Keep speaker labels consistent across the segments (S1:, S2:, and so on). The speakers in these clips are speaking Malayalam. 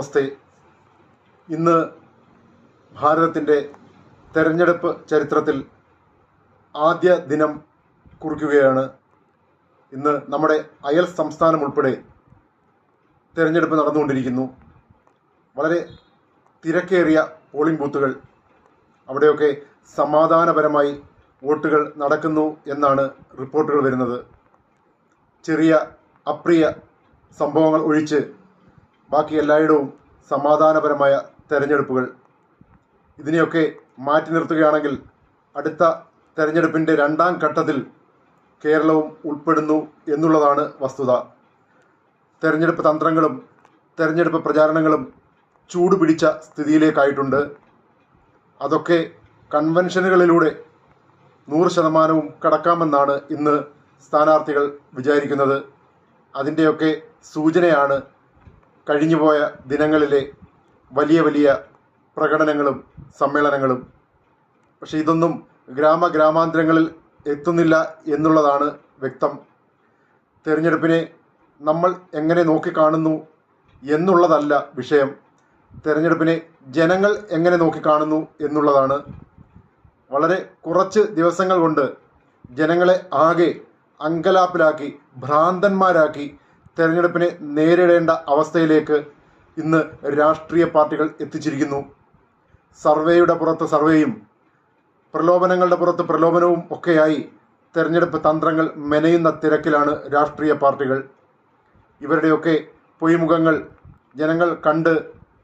S1: നമസ്തേ ഇന്ന് ഭാരതത്തിന്റെ തെരഞ്ഞെടുപ്പ് ചരിത്രത്തിൽ ആദ്യ ദിനം കുറിക്കുകയാണ്. ഇന്ന് നമ്മുടെ അയൽ സംസ്ഥാനം ഉൾപ്പെടെ തെരഞ്ഞെടുപ്പ് നടന്നുകൊണ്ടിരിക്കുന്നു. വളരെ തിരക്കേറിയ പോളിംഗ് ബൂത്തുകൾ അവിടെയൊക്കെ സമാധാനപരമായി വോട്ടുകൾ നടക്കുന്നു എന്നാണ് റിപ്പോർട്ടുകൾ വരുന്നത്. ചെറിയ അപ്രിയ സംഭവങ്ങൾ ഒഴിച്ച് ബാക്കി എല്ലായിടവും സമാധാനപരമായ തെരഞ്ഞെടുപ്പുകൾ. ഇതിനെയൊക്കെ മാറ്റി നിർത്തുകയാണെങ്കിൽ അടുത്ത തെരഞ്ഞെടുപ്പിന്റെ രണ്ടാം ഘട്ടത്തിൽ കേരളവും ഉൾപ്പെടുന്നു എന്നുള്ളതാണ് വസ്തുത. തെരഞ്ഞെടുപ്പ് തന്ത്രങ്ങളും തെരഞ്ഞെടുപ്പ് പ്രചാരണങ്ങളും ചൂടുപിടിച്ച സ്ഥിതിയിലേക്കായിട്ടുണ്ട്. അതൊക്കെ കൺവെൻഷനുകളിലൂടെ നൂറ് ശതമാനവും കടക്കാമെന്നാണ് ഇന്ന് സ്ഥാനാർത്ഥികൾ വിചാരിക്കുന്നത്. അതിന്റെയൊക്കെ സൂചനയാണ് കഴിഞ്ഞുപോയ ദിനങ്ങളിലെ വലിയ വലിയ പ്രകടനങ്ങളും സമ്മേളനങ്ങളും. പക്ഷെ ഇതൊന്നും ഗ്രാമ ഗ്രാമാന്തരങ്ങളിൽ എത്തുന്നില്ല എന്നുള്ളതാണ് വ്യക്തം. തെരഞ്ഞെടുപ്പിനെ നമ്മൾ എങ്ങനെ നോക്കിക്കാണുന്നു എന്നുള്ളതല്ല വിഷയം. തെരഞ്ഞെടുപ്പിനെ ജനങ്ങൾ എങ്ങനെ നോക്കിക്കാണുന്നു എന്നുള്ളതാണ്. വളരെ കുറച്ച് ദിവസങ്ങൾ കൊണ്ട് ജനങ്ങളെ ആകെ അങ്കലാപ്പിലാക്കി ഭ്രാന്തന്മാരാക്കി തെരഞ്ഞെടുപ്പിനെ നേരിടേണ്ട അവസ്ഥയിലേക്ക് ഇന്ന് രാഷ്ട്രീയ പാർട്ടികൾ എത്തിച്ചിരിക്കുന്നു. സർവേയുടെ പുറത്ത് സർവേയും പ്രലോഭനങ്ങളുടെ പുറത്ത് പ്രലോഭനവും ഒക്കെയായി തെരഞ്ഞെടുപ്പ് തന്ത്രങ്ങൾ മെനയുന്ന തിരക്കിലാണ് രാഷ്ട്രീയ പാർട്ടികൾ. ഇവരുടെയൊക്കെ പൊയ്മുഖങ്ങൾ ജനങ്ങൾ കണ്ട്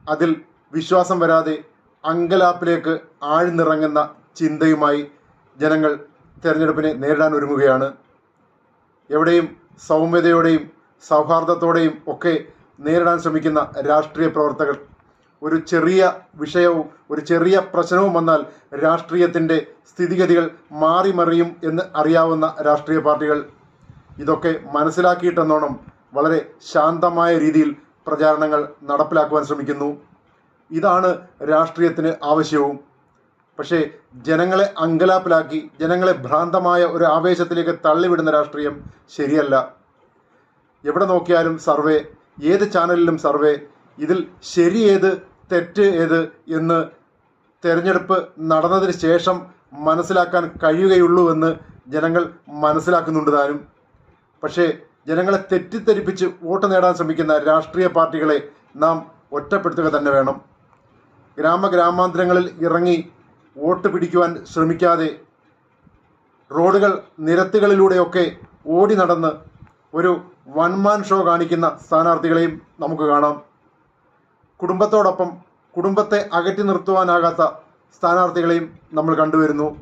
S1: അതിൽ വിശ്വാസം വരാതെ അങ്കലാപ്പിലേക്ക് ആഴ്ന്നിറങ്ങുന്ന ചിന്തയുമായി ജനങ്ങൾ തെരഞ്ഞെടുപ്പിനെ നേരിടാൻ ഒരുങ്ങുകയാണ്. എവിടെയും സൗമ്യതയോടെയും സൗഹാർദ്ദത്തോടെയും ഒക്കെ നേരിടാൻ ശ്രമിക്കുന്ന രാഷ്ട്രീയ പ്രവർത്തകർ. ഒരു ചെറിയ വിഷയവും ഒരു ചെറിയ പ്രശ്നവും വന്നാൽ രാഷ്ട്രീയത്തിന്റെ സ്ഥിതിഗതികൾ മാറി മറിയും എന്ന് അറിയാവുന്ന രാഷ്ട്രീയ പാർട്ടികൾ. ഇതൊക്കെ മനസ്സിലാക്കിയിട്ടെന്നോണം വളരെ ശാന്തമായ രീതിയിൽ പ്രചാരണങ്ങൾ നടപ്പിലാക്കുവാൻ ശ്രമിക്കുന്നു. ഇതാണ് രാഷ്ട്രീയത്തിന് ആവശ്യവും. പക്ഷേ ജനങ്ങളെ അങ്കലാപ്പിലാക്കി ജനങ്ങളെ ഭ്രാന്തമായ ഒരു ആവേശത്തിലേക്ക് തള്ളിവിടുന്ന രാഷ്ട്രീയം ശരിയല്ല. എവിടെ നോക്കിയാലും സർവേ ഏത് ചാനലിലും സർവേ ഇതിൽ ശരി ഏത് തെറ്റ് ഏത് എന്ന് തെരഞ്ഞെടുപ്പ് നടന്നതിന് ശേഷം മനസ്സിലാക്കാൻ കഴിയുകയുള്ളൂ എന്ന് ജനങ്ങൾ മനസ്സിലാക്കുന്നുണ്ട് താനും. പക്ഷേ ജനങ്ങളെ തെറ്റിദ്ധരിപ്പിച്ച് വോട്ട് നേടാൻ ശ്രമിക്കുന്ന രാഷ്ട്രീയ പാർട്ടികളെ നാം ഒറ്റപ്പെടുത്തുക തന്നെ വേണം. ഗ്രാമഗ്രാമാന്തരങ്ങളിൽ ഇറങ്ങി വോട്ട് പിടിക്കുവാൻ ശ്രമിക്കാതെ റോഡുകൾ നിരത്തുകളിലൂടെയൊക്കെ ഓടി നടന്ന് ഒരു വൺമാൻ ഷോ കാണിക്കുന്ന സ്ഥാനാർത്ഥികളെയും നമുക്ക് കാണാം. കുടുംബത്തോടൊപ്പം കുടുംബത്തെ അകറ്റി നിർത്തുവാനാകാത്ത സ്ഥാനാർത്ഥികളെയും നമ്മൾ കണ്ടുവരുന്നു.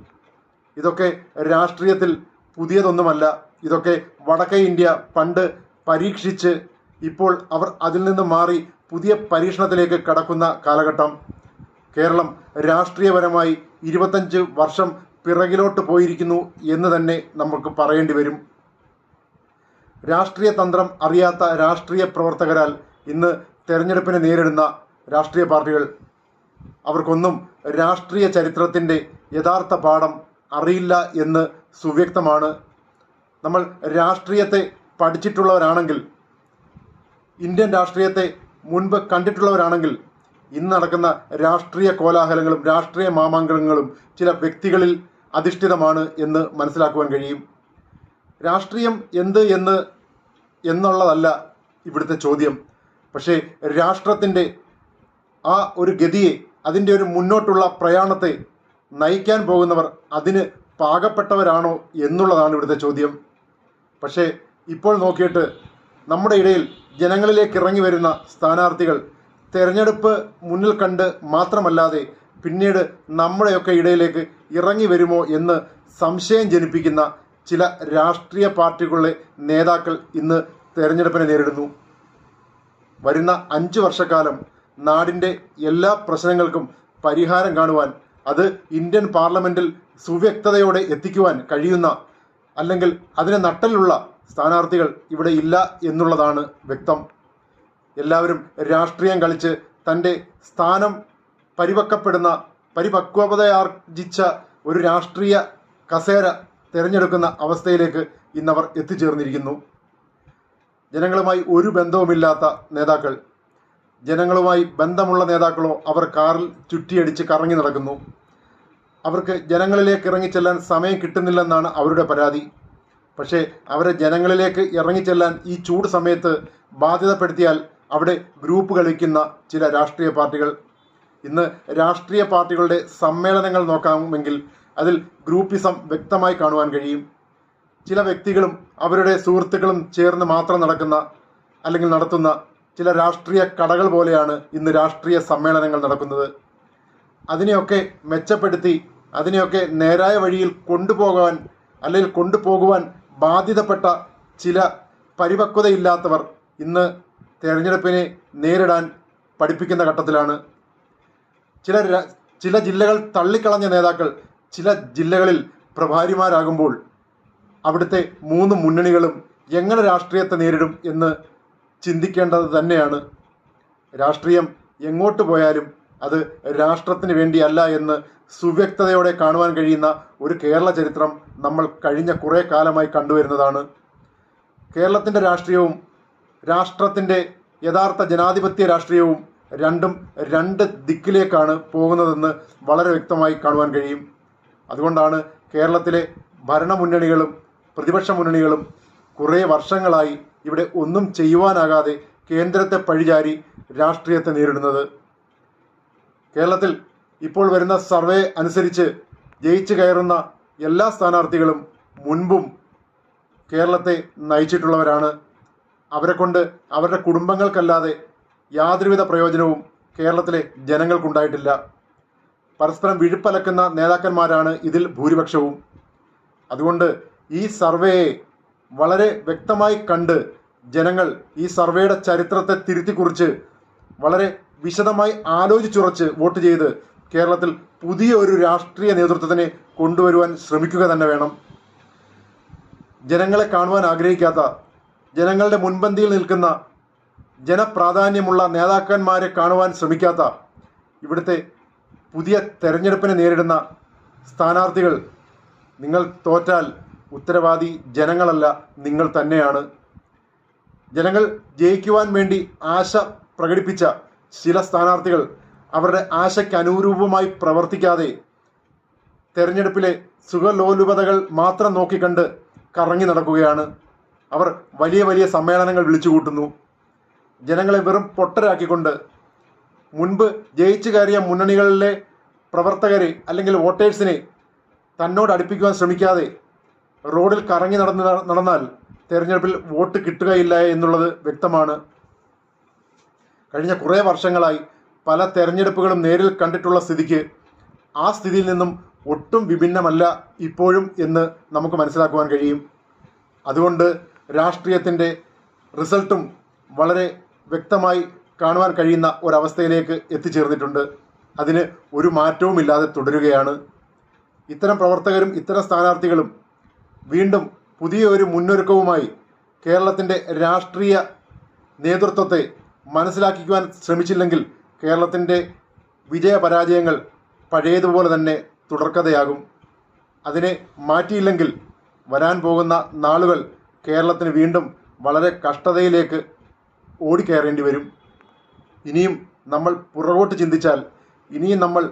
S1: ഇതൊക്കെ രാഷ്ട്രീയത്തിൽ പുതിയതൊന്നുമല്ല. ഇതൊക്കെ വടക്കേ ഇന്ത്യ പണ്ട് പരീക്ഷിച്ച് ഇപ്പോൾ അവർ അതിൽ നിന്ന് മാറി പുതിയ പരീക്ഷണത്തിലേക്ക് കടക്കുന്ന കാലഘട്ടം. കേരളം രാഷ്ട്രീയപരമായി ഇരുപത്തഞ്ച് വർഷം പിറകിലോട്ട് പോയിരിക്കുന്നു എന്ന് തന്നെ നമുക്ക് പറയേണ്ടി വരും. രാഷ്ട്രീയ തന്ത്രം അറിയാത്ത രാഷ്ട്രീയ പ്രവർത്തകരാൽ ഇന്ന് തെരഞ്ഞെടുപ്പിനെ നേരിടുന്ന രാഷ്ട്രീയ പാർട്ടികൾ. അവർക്കൊന്നും രാഷ്ട്രീയ ചരിത്രത്തിന്റെ യഥാർത്ഥ പാഠം അറിയില്ല എന്ന് സുവ്യക്തമാണ്. നമ്മൾ രാഷ്ട്രീയത്തെ പഠിച്ചിട്ടുള്ളവരാണെങ്കിൽ ഇന്ത്യൻ രാഷ്ട്രീയത്തെ മുൻപ് കണ്ടിട്ടുള്ളവരാണെങ്കിൽ ഇന്ന് നടക്കുന്ന രാഷ്ട്രീയ കോലാഹലങ്ങളും രാഷ്ട്രീയ മാമാങ്കങ്ങളും ചില വ്യക്തികളിൽ അധിഷ്ഠിതമാണ് എന്ന് മനസ്സിലാക്കുവാൻ കഴിയും. രാഷ്ട്രീയം എന്ത് എന്ന് എന്നുള്ളതല്ല ഇവിടുത്തെ ചോദ്യം. പക്ഷേ രാഷ്ട്രത്തിന്റെ ആ ഒരു ഗതിയെ അതിന്റെ ഒരു മുന്നോട്ടുള്ള പ്രയാണത്തെ നയിക്കാൻ പോകുന്നവർ അതിന് പാകപ്പെട്ടവരാണോ എന്നുള്ളതാണ് ഇവിടുത്തെ ചോദ്യം. പക്ഷേ ഇപ്പോൾ നോക്കിയിട്ട് നമ്മുടെ ഇടയിൽ ജനങ്ങളിലേക്ക് ഇറങ്ങി വരുന്ന സ്ഥാനാർത്ഥികൾ തെരഞ്ഞെടുപ്പ് മുന്നിൽ കണ്ട് മാത്രമല്ലാതെ പിന്നീട് നമ്മുടെയൊക്കെ ഇടയിലേക്ക് ഇറങ്ങി വരുമോ എന്ന് സംശയം ജനിപ്പിക്കുന്ന ചില രാഷ്ട്രീയ പാർട്ടികളുടെ നേതാക്കൾ ഇന്ന് തെരഞ്ഞെടുപ്പിനെ നേരിടുന്നു. വരുന്ന അഞ്ച് വർഷക്കാലം നാടിന്റെ എല്ലാ പ്രശ്നങ്ങൾക്കും പരിഹാരം കാണുവാൻ അത് ഇന്ത്യൻ പാർലമെന്റിൽ സുവ്യക്തതയോടെ എത്തിക്കുവാൻ കഴിയുന്ന അല്ലെങ്കിൽ അതിന് നട്ടലുള്ള സ്ഥാനാർത്ഥികൾ ഇവിടെ ഇല്ല എന്നുള്ളതാണ് വ്യക്തം. എല്ലാവരും രാഷ്ട്രീയം കളിച്ച് തന്റെ സ്ഥാനം പരിപക്വപ്പെടുന്ന പരിപക്വതയാർജിച്ച ഒരു രാഷ്ട്രീയ കസേര തിരഞ്ഞെടുക്കുന്ന അവസ്ഥയിലേക്ക് ഇന്നവർ എത്തിച്ചേർന്നിരിക്കുന്നു. ജനങ്ങളുമായി ഒരു ബന്ധവുമില്ലാത്ത നേതാക്കൾ ജനങ്ങളുമായി ബന്ധമുള്ള നേതാക്കളോ അവർ കാറിൽ ചുറ്റിയടിച്ച് കറങ്ങി നടക്കുന്നു. അവർക്ക് ജനങ്ങളിലേക്ക് ഇറങ്ങിച്ചെല്ലാൻ സമയം കിട്ടുന്നില്ലെന്നാണ് അവരുടെ പരാതി. പക്ഷേ അവരെ ജനങ്ങളിലേക്ക് ഇറങ്ങിച്ചെല്ലാൻ ഈ ചൂട് സമയത്ത് ബാധ്യതപ്പെടുത്തിയാൽ അവിടെ ഗ്രൂപ്പ് കളിക്കുന്ന ചില രാഷ്ട്രീയ പാർട്ടികൾ. ഇന്ന് രാഷ്ട്രീയ പാർട്ടികളുടെ സമ്മേളനങ്ങൾ നോക്കാമെങ്കിൽ അതിൽ ഗ്രൂപ്പിസം വ്യക്തമായി കാണുവാൻ കഴിയും. ചില വ്യക്തികളും അവരുടെ സുഹൃത്തുക്കളും ചേർന്ന് മാത്രം നടക്കുന്ന അല്ലെങ്കിൽ നടത്തുന്ന ചില രാഷ്ട്രീയ കടകൾ പോലെയാണ് ഇന്ന് രാഷ്ട്രീയ സമ്മേളനങ്ങൾ നടക്കുന്നത്. അതിനെയൊക്കെ മെച്ചപ്പെടുത്തി അതിനെയൊക്കെ നേരായ വഴിയിൽ കൊണ്ടുപോകാൻ അല്ലെങ്കിൽ കൊണ്ടുപോകുവാൻ ബാധ്യതപ്പെട്ട ചില പരിപക്വതയില്ലാത്തവർ ഇന്ന് തെരഞ്ഞെടുപ്പിനെ നേരിടാൻ പഠിപ്പിക്കുന്ന ഘട്ടത്തിലാണ്. ചില ചില ജില്ലകൾ തള്ളിക്കളഞ്ഞ നേതാക്കൾ ചില ജില്ലകളിൽ പ്രഭാരിമാരാകുമ്പോൾ അവിടുത്തെ മൂന്ന് മുന്നണികളും എങ്ങനെ രാഷ്ട്രീയത്തെ നേരിടും എന്ന് ചിന്തിക്കേണ്ടത് തന്നെയാണ്. രാഷ്ട്രീയം എങ്ങോട്ട് പോയാലും അത് രാഷ്ട്രത്തിന് വേണ്ടിയല്ല എന്ന് സുവ്യക്തതയോടെ കാണുവാൻ കഴിയുന്ന ഒരു കേരള ചരിത്രം നമ്മൾ കഴിഞ്ഞ കുറേ കാലമായി കണ്ടുവരുന്നതാണ്. കേരളത്തിന്റെ രാഷ്ട്രീയവും രാഷ്ട്രത്തിന്റെ യഥാർത്ഥ ജനാധിപത്യ രാഷ്ട്രീയവും രണ്ടും രണ്ട് ദിക്കിലേക്കാണ് പോകുന്നതെന്ന് വളരെ വ്യക്തമായി കാണുവാൻ കഴിയും. അതുകൊണ്ടാണ് കേരളത്തിലെ ഭരണമുന്നണികളും പ്രതിപക്ഷ മുന്നണികളും കുറേ വർഷങ്ങളായി ഇവിടെ ഒന്നും ചെയ്യുവാനാകാതെ കേന്ദ്രത്തെ പഴിചാരി രാഷ്ട്രീയത്തെ നേരിടുന്നത്. കേരളത്തിൽ ഇപ്പോൾ വരുന്ന സർവേ അനുസരിച്ച് ജയിച്ചു കയറുന്ന എല്ലാ സ്ഥാനാർത്ഥികളും മുൻപും കേരളത്തെ നയിച്ചിട്ടുള്ളവരാണ്. അവരെ കൊണ്ട് അവരുടെ കുടുംബങ്ങൾക്കല്ലാതെ യാതൊരുവിധ പ്രയോജനവും കേരളത്തിലെ ജനങ്ങൾക്കുണ്ടായിട്ടില്ല. പരസ്പരം വിഴുപ്പലക്കുന്ന നേതാക്കന്മാരാണ് ഇതിൽ ഭൂരിപക്ഷവും. അതുകൊണ്ട് ഈ സർവേയെ വളരെ വ്യക്തമായി കണ്ട് ജനങ്ങൾ ഈ സർവേയുടെ ചരിത്രത്തെ തിരുത്തിക്കുറിച്ച് വളരെ വിശദമായി ആലോചിച്ചുറച്ച് വോട്ട് ചെയ്ത് കേരളത്തിൽ പുതിയ ഒരു രാഷ്ട്രീയ നേതൃത്വത്തിനെ കൊണ്ടുവരുവാൻ ശ്രമിക്കുക തന്നെ വേണം. ജനങ്ങളെ കാണുവാൻ ആഗ്രഹിക്കാത്ത ജനങ്ങളുടെ മുൻപന്തിയിൽ നിൽക്കുന്ന ജനപ്രാധാന്യമുള്ള നേതാക്കന്മാരെ കാണുവാൻ ശ്രമിക്കാത്ത ഇവിടുത്തെ പുതിയ തെരഞ്ഞെടുപ്പിനെ നേരിടുന്ന സ്ഥാനാർത്ഥികൾ നിങ്ങൾ തോറ്റാൽ ഉത്തരവാദി ജനങ്ങളല്ല നിങ്ങൾ തന്നെയാണ്. ജനങ്ങൾ ജയിക്കുവാൻ വേണ്ടി ആശ പ്രകടിപ്പിച്ച ചില സ്ഥാനാർത്ഥികൾ അവരുടെ ആശയ്ക്ക് അനുരൂപമായി പ്രവർത്തിക്കാതെ തെരഞ്ഞെടുപ്പിലെ സുഖലോലുപതകൾ മാത്രം നോക്കിക്കണ്ട് കറങ്ങി നടക്കുകയാണ്. അവർ വലിയ വലിയ സമ്മേളനങ്ങൾ വിളിച്ചു കൂട്ടുന്നു ജനങ്ങളെ വെറും പൊട്ടരാക്കിക്കൊണ്ട് മുൻപ് ജയിച്ചു കയറിയ മുന്നണികളിലെ പ്രവർത്തകരെ അല്ലെങ്കിൽ വോട്ടേഴ്സിനെ തന്നോട് അടുപ്പിക്കുവാൻ ശ്രമിക്കാതെ റോഡിൽ കറങ്ങി നടന്ന് നടന്നാൽ തെരഞ്ഞെടുപ്പിൽ വോട്ട് കിട്ടുകയില്ല എന്നുള്ളത് വ്യക്തമാണ്. കഴിഞ്ഞ കുറേ വർഷങ്ങളായി പല തെരഞ്ഞെടുപ്പുകളും നേരിൽ കണ്ടിട്ടുള്ള സ്ഥിതിക്ക് ആ സ്ഥിതിയിൽ നിന്നും ഒട്ടും വിഭിന്നമല്ല ഇപ്പോഴും എന്ന് നമുക്ക് മനസ്സിലാക്കുവാൻ കഴിയും. അതുകൊണ്ട് രാഷ്ട്രീയത്തിന്റെ റിസൾട്ടും വളരെ വ്യക്തമായി കാണുവാൻ കഴിയുന്ന ഒരവസ്ഥയിലേക്ക് എത്തിച്ചേർന്നിട്ടുണ്ട്. അതിന് ഒരു മാറ്റവുമില്ലാതെ തുടരുകയാണ്. ഇത്തരം പ്രവർത്തകരും ഇത്തരം സ്ഥാനാർത്ഥികളും വീണ്ടും പുതിയ ഒരു മുന്നൊരുക്കവുമായി കേരളത്തിന്റെ രാഷ്ട്രീയ നേതൃത്വത്തെ മനസ്സിലാക്കിക്കുവാൻ ശ്രമിച്ചില്ലെങ്കിൽ കേരളത്തിന്റെ വിജയപരാജയങ്ങൾ പഴയതുപോലെ തന്നെ തുടർക്കഥയാകും. അതിനെ മാറ്റിയില്ലെങ്കിൽ വരാൻ പോകുന്ന നാളുകൾ കേരളത്തിന് വീണ്ടും വളരെ കഷ്ടതയിലേക്ക് ഓടിക്കയറേണ്ടി വരും. ഇനിയും നമ്മൾ പുറകോട്ട് ചിന്തിച്ചാൽ ഇനിയും നമ്മൾ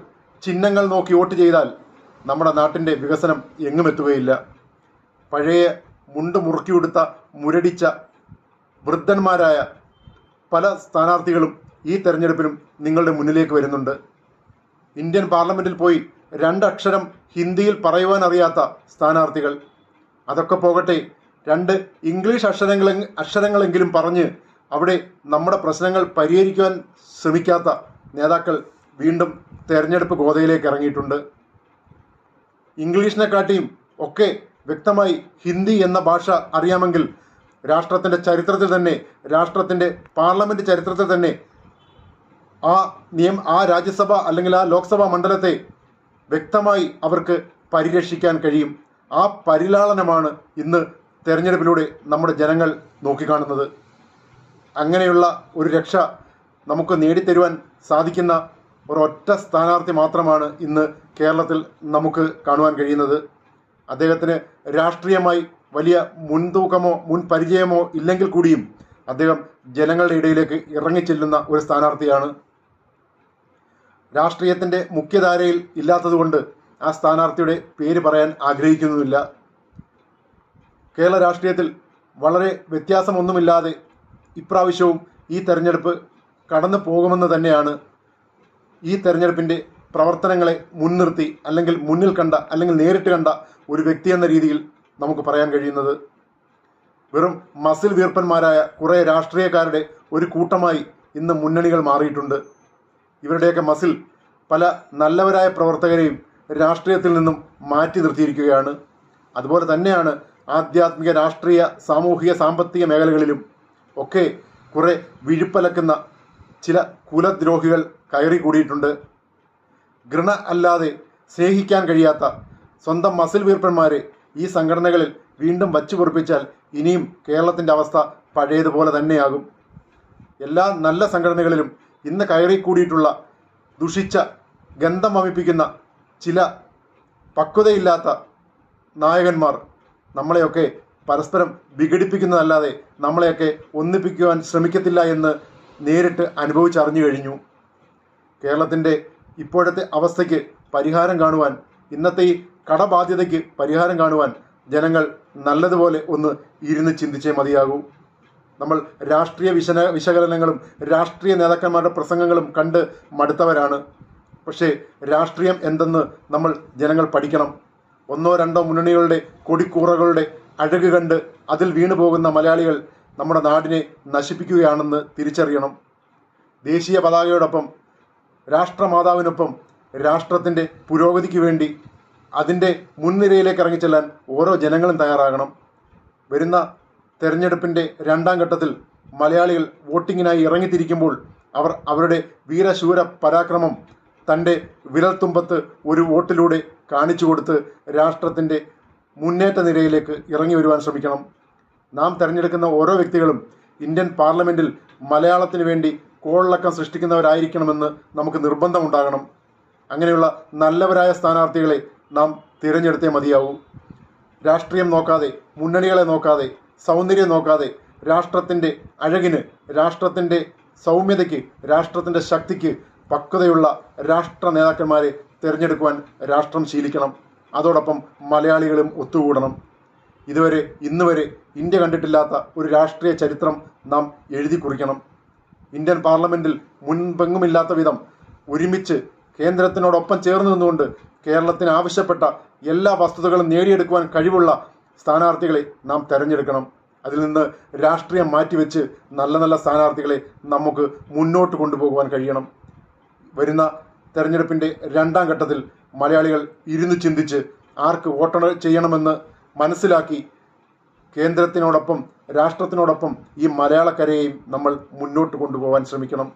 S1: ചിഹ്നങ്ങൾ നോക്കി വോട്ട് ചെയ്താൽ നമ്മുടെ നാട്ടിന്റെ വികസനം എങ്ങും എത്തുകയില്ല. പഴയ മുണ്ട് മുറുക്കിയെടുത്ത മുരടിച്ച വൃദ്ധന്മാരായ പല സ്ഥാനാർത്ഥികളും ഈ തെരഞ്ഞെടുപ്പിലും നിങ്ങളുടെ മുന്നിലേക്ക് വരുന്നുണ്ട്. ഇന്ത്യൻ പാർലമെന്റിൽ പോയി രണ്ടക്ഷരം ഹിന്ദിയിൽ പറയുവാൻ അറിയാത്ത സ്ഥാനാർത്ഥികൾ. അതൊക്കെ പോകട്ടെ രണ്ട് ഇംഗ്ലീഷ് അക്ഷരങ്ങളെ അക്ഷരങ്ങളെങ്കിലും പറഞ്ഞ് അവിടെ നമ്മുടെ പ്രശ്നങ്ങൾ പരിഹരിക്കുവാൻ ശ്രമിക്കാത്ത നേതാക്കൾ വീണ്ടും തെരഞ്ഞെടുപ്പ് ഗോതയിലേക്ക് ഇറങ്ങിയിട്ടുണ്ട്. ഇംഗ്ലീഷിനെക്കാട്ടിയും ഒക്കെ വ്യക്തമായി ഹിന്ദി എന്ന ഭാഷ അറിയാമെങ്കിൽ രാഷ്ട്രത്തിന്റെ ചരിത്രത്തിൽ തന്നെ രാഷ്ട്രത്തിന്റെ പാർലമെന്റ് ചരിത്രത്തിൽ തന്നെ ആ നിയം ആ രാജ്യസഭ അല്ലെങ്കിൽ ആ ലോക്സഭാ മണ്ഡലത്തെ വ്യക്തമായി അവർക്ക് പരിരക്ഷിക്കാൻ കഴിയും. ആ പരിലാളനമാണ് ഇന്ന് തെരഞ്ഞെടുപ്പിലൂടെ നമ്മുടെ ജനങ്ങൾ നോക്കിക്കാണുന്നത്. അങ്ങനെയുള്ള ഒരു രക്ഷ നമുക്ക് നേടിത്തരുവാൻ സാധിക്കുന്ന ഒരൊറ്റ സ്ഥാനാർത്ഥി മാത്രമാണ് ഇന്ന് കേരളത്തിൽ നമുക്ക് കാണുവാൻ കഴിയുന്നത്. അദ്ദേഹത്തിന് രാഷ്ട്രീയമായി വലിയ മുൻതൂക്കമോ മുൻപരിചയമോ ഇല്ലെങ്കിൽ കൂടിയും അദ്ദേഹം ജനങ്ങളുടെ ഇടയിലേക്ക് ഇറങ്ങിച്ചെല്ലുന്ന ഒരു സ്ഥാനാർത്ഥിയാണ്. രാഷ്ട്രീയത്തിന്റെ മുഖ്യധാരയിൽ ഇല്ലാത്തതുകൊണ്ട് ആ സ്ഥാനാർത്ഥിയുടെ പേര് പറയാൻ ആഗ്രഹിക്കുന്നുമില്ല. കേരള രാഷ്ട്രീയത്തിൽ വളരെ വ്യത്യാസമൊന്നുമില്ലാതെ ഇപ്രാവശ്യവും ഈ തെരഞ്ഞെടുപ്പ് കടന്നു പോകുമെന്ന് തന്നെയാണ് ഈ തെരഞ്ഞെടുപ്പിന്റെ പ്രവർത്തനങ്ങളെ മുൻനിർത്തി അല്ലെങ്കിൽ മുന്നിൽ കണ്ട അല്ലെങ്കിൽ നേരിട്ട് കണ്ട ഒരു വ്യക്തി എന്ന രീതിയിൽ നമുക്ക് പറയാൻ കഴിയുന്നത് വെറും മസിൽ വീർപ്പന്മാരായ കുറേ രാഷ്ട്രീയക്കാരുടെ ഒരു കൂട്ടമായി ഇന്ന് മുന്നണികൾ മാറിയിട്ടുണ്ട്. ഇവരുടെയൊക്കെ മസിൽ പല നല്ലവരായ പ്രവർത്തകരെയും രാഷ്ട്രീയത്തിൽ നിന്നും മാറ്റി നിർത്തിയിരിക്കുകയാണ്. അതുപോലെ തന്നെയാണ് ആധ്യാത്മിക രാഷ്ട്രീയ സാമൂഹിക സാമ്പത്തിക മേഖലകളിലും ഒക്കെ കുറെ വിഴുപ്പലക്കുന്ന ചില കുലദ്രോഹികൾ കയറി കൂടിയിട്ടുണ്ട്. ഘൃണ അല്ലാതെ സ്നേഹിക്കാൻ കഴിയാത്ത സ്വന്തം മസിൽ വീർപ്പന്മാരെ ഈ സംഘടനകളിൽ വീണ്ടും വച്ചു പൊറിപ്പിച്ചാൽ ഇനിയും കേരളത്തിന്റെ അവസ്ഥ പഴയതുപോലെ തന്നെയാകും. എല്ലാ നല്ല സംഘടനകളിലും ഇന്ന് കയറി കൂടിയിട്ടുള്ള ദുഷിച്ച ഗന്ധം വമിപ്പിക്കുന്ന ചില പക്വതയില്ലാത്ത നായകന്മാർ നമ്മളെയൊക്കെ പരസ്പരം വിഘടിപ്പിക്കുന്നതല്ലാതെ നമ്മളെയൊക്കെ ഒന്നിപ്പിക്കുവാൻ ശ്രമിക്കത്തില്ല എന്ന് നേരിട്ട് അനുഭവിച്ചറിഞ്ഞു കഴിഞ്ഞു. കേരളത്തിന്റെ ഇപ്പോഴത്തെ അവസ്ഥയ്ക്ക് പരിഹാരം കാണുവാൻ ഇന്നത്തെ ഈ കടബാധ്യതയ്ക്ക് പരിഹാരം കാണുവാൻ ജനങ്ങൾ നല്ലതുപോലെ ഒന്ന് ഇരുന്ന് ചിന്തിച്ചേ മതിയാകൂ. നമ്മൾ രാഷ്ട്രീയ വിശന വിശകലനങ്ങളും രാഷ്ട്രീയ നേതാക്കന്മാരുടെ പ്രസംഗങ്ങളും കണ്ട് മടുത്തവരാണ്. പക്ഷേ രാഷ്ട്രീയം എന്തെന്ന് നമ്മൾ ജനങ്ങൾ പഠിക്കണം. ഒന്നോ രണ്ടോ മുന്നണികളുടെ കൊടിക്കൂറകളുടെ അഴക് കണ്ട് അതിൽ വീണു പോകുന്ന മലയാളികൾ നമ്മുടെ നാടിനെ നശിപ്പിക്കുകയാണെന്ന് തിരിച്ചറിയണം. ദേശീയ പതാകയോടൊപ്പം രാഷ്ട്രമാതാവിനൊപ്പം രാഷ്ട്രത്തിന്റെ പുരോഗതിക്ക് വേണ്ടി അതിന്റെ മുൻനിരയിലേക്ക് ഇറങ്ങിച്ചെല്ലാൻ ഓരോ ജനങ്ങളും തയ്യാറാകണം. വരുന്ന തെരഞ്ഞെടുപ്പിന്റെ രണ്ടാം ഘട്ടത്തിൽ മലയാളികൾ വോട്ടിങ്ങിനായി ഇറങ്ങിത്തിരിക്കുമ്പോൾ അവർ അവരുടെ വീരശൂര പരാക്രമം തന്റെ വിരൽത്തുമ്പത്ത് ഒരു വോട്ടിലൂടെ കാണിച്ചു കൊടുത്ത് രാഷ്ട്രത്തിന്റെ മുന്നേറ്റ നിരയിലേക്ക് ഇറങ്ങി വരുവാൻ ശ്രമിക്കണം. നാം തിരഞ്ഞെടുക്കുന്ന ഓരോ വ്യക്തികളും ഇന്ത്യൻ പാർലമെന്റിൽ മലയാളത്തിന് വേണ്ടി കോളിളക്കം സൃഷ്ടിക്കുന്നവരായിരിക്കണമെന്ന് നമുക്ക് നിർബന്ധമുണ്ടാകണം. അങ്ങനെയുള്ള നല്ലവരായ സ്ഥാനാർത്ഥികളെ നാം തിരഞ്ഞെടുത്തേ മതിയാവൂ. രാഷ്ട്രീയം നോക്കാതെ മുന്നണികളെ നോക്കാതെ സൗന്ദര്യം നോക്കാതെ രാഷ്ട്രത്തിന്റെ അഴകിന് രാഷ്ട്രത്തിന്റെ സൗമ്യതയ്ക്ക് രാഷ്ട്രത്തിന്റെ ശക്തിക്ക് പക്വതയുള്ള രാഷ്ട്ര നേതാക്കന്മാരെ തിരഞ്ഞെടുക്കുവാൻ രാഷ്ട്രം ശീലിക്കണം. അതോടൊപ്പം മലയാളികളും ഒത്തുകൂടണം. ഇതുവരെ ഇന്ന് വരെ ഇന്ത്യ കണ്ടിട്ടില്ലാത്ത ഒരു രാഷ്ട്രീയ ചരിത്രം നാം എഴുതി കുറിക്കണം. ഇന്ത്യൻ പാർലമെന്റിൽ മുൻപെങ്ങുമില്ലാത്ത വിധം ഒരുമിച്ച് കേന്ദ്രത്തിനോടൊപ്പം ചേർന്ന് നിന്നുകൊണ്ട് കേരളത്തിന് ആവശ്യപ്പെട്ട എല്ലാ വസ്തുതകളും നേടിയെടുക്കുവാൻ കഴിവുള്ള സ്ഥാനാർത്ഥികളെ നാം തെരഞ്ഞെടുക്കണം. അതിൽ നിന്ന് രാഷ്ട്രീയം മാറ്റിവെച്ച് നല്ല നല്ല സ്ഥാനാർത്ഥികളെ നമുക്ക് മുന്നോട്ട് കൊണ്ടുപോകുവാൻ കഴിയണം. വരുന്ന തെരഞ്ഞെടുപ്പിന്റെ രണ്ടാം ഘട്ടത്തിൽ മലയാളികൾ ഇരുന്ന് ചിന്തിച്ച് ആർക്ക് വോട്ട് ചെയ്യണമെന്ന് മനസ്സിലാക്കി കേന്ദ്രത്തിനോടൊപ്പം രാഷ്ട്രത്തിനോടൊപ്പം ഈ മലയാളക്കരയെയും നമ്മൾ മുന്നോട്ട് കൊണ്ടുപോകാൻ ശ്രമിക്കണം.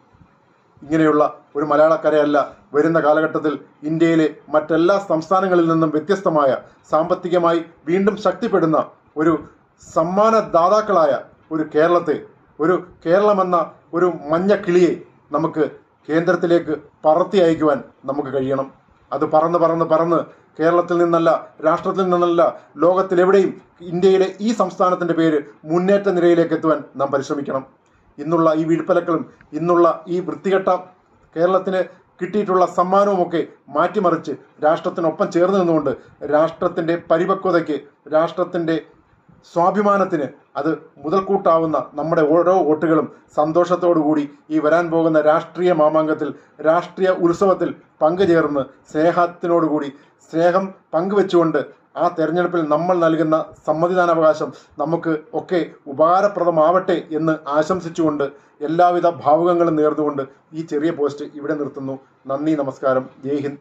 S1: ഇങ്ങനെയുള്ള ഒരു മലയാളക്കരയല്ല വരുന്ന കാലഘട്ടത്തിൽ ഇന്ത്യയിലെ മറ്റെല്ലാ സംസ്ഥാനങ്ങളിൽ നിന്നും വ്യത്യസ്തമായ സാമ്പത്തികമായി വീണ്ടും ശക്തിപ്പെടുന്ന ഒരു സമ്മാനദാതാക്കളായ ഒരു കേരളത്തെ ഒരു കേരളമെന്ന ഒരു മഞ്ഞ കിളിയെ നമുക്ക് കേന്ദ്രത്തിലേക്ക് പറത്തി അയക്കുവാൻ നമുക്ക് കഴിയണം. അത് പറന്ന് പറന്ന് പറന്ന് കേരളത്തിൽ നിന്നല്ല രാഷ്ട്രത്തിൽ നിന്നല്ല ലോകത്തിലെവിടെയും ഇന്ത്യയിലെ ഈ സംസ്ഥാനത്തിന്റെ പേര് മുന്നേറ്റ നിരയിലേക്ക് എത്തുവാൻ നാം പരിശ്രമിക്കണം. ഇന്നുള്ള ഈ വീഴ്പ്പലക്കളും ഇന്നുള്ള ഈ വൃത്തികെട്ട കേരളത്തിന് കിട്ടിയിട്ടുള്ള സമ്മാനവുമൊക്കെ മാറ്റിമറിച്ച് രാഷ്ട്രത്തിനൊപ്പം ചേർന്ന് നിന്നുകൊണ്ട് രാഷ്ട്രത്തിന്റെ പരിപക്വതയ്ക്ക് രാഷ്ട്രത്തിന്റെ സ്വാഭിമാനത്തിന് അത് മുതൽക്കൂട്ടാവുന്ന നമ്മുടെ ഓരോ വോട്ടുകളും സന്തോഷത്തോടുകൂടി ഈ വരാൻ പോകുന്ന രാഷ്ട്രീയ മാമാങ്കത്തിൽ രാഷ്ട്രീയ ഉത്സവത്തിൽ പങ്കുചേർന്ന് സ്നേഹത്തിനോടുകൂടി സ്നേഹം പങ്കുവെച്ചുകൊണ്ട് ആ തെരഞ്ഞെടുപ്പിൽ നമ്മൾ നൽകുന്ന സമ്മതിദാനാവകാശം നമുക്ക് ഒക്കെ ഉപകാരപ്രദമാവട്ടെ എന്ന് ആശംസിച്ചുകൊണ്ട് എല്ലാവിധ ഭാവുകങ്ങളും നേർന്നുകൊണ്ട് ഈ ചെറിയ പോസ്റ്റ് ഇവിടെ നിർത്തുന്നു. നന്ദി നമസ്കാരം. ജയ് ഹിന്ദ്.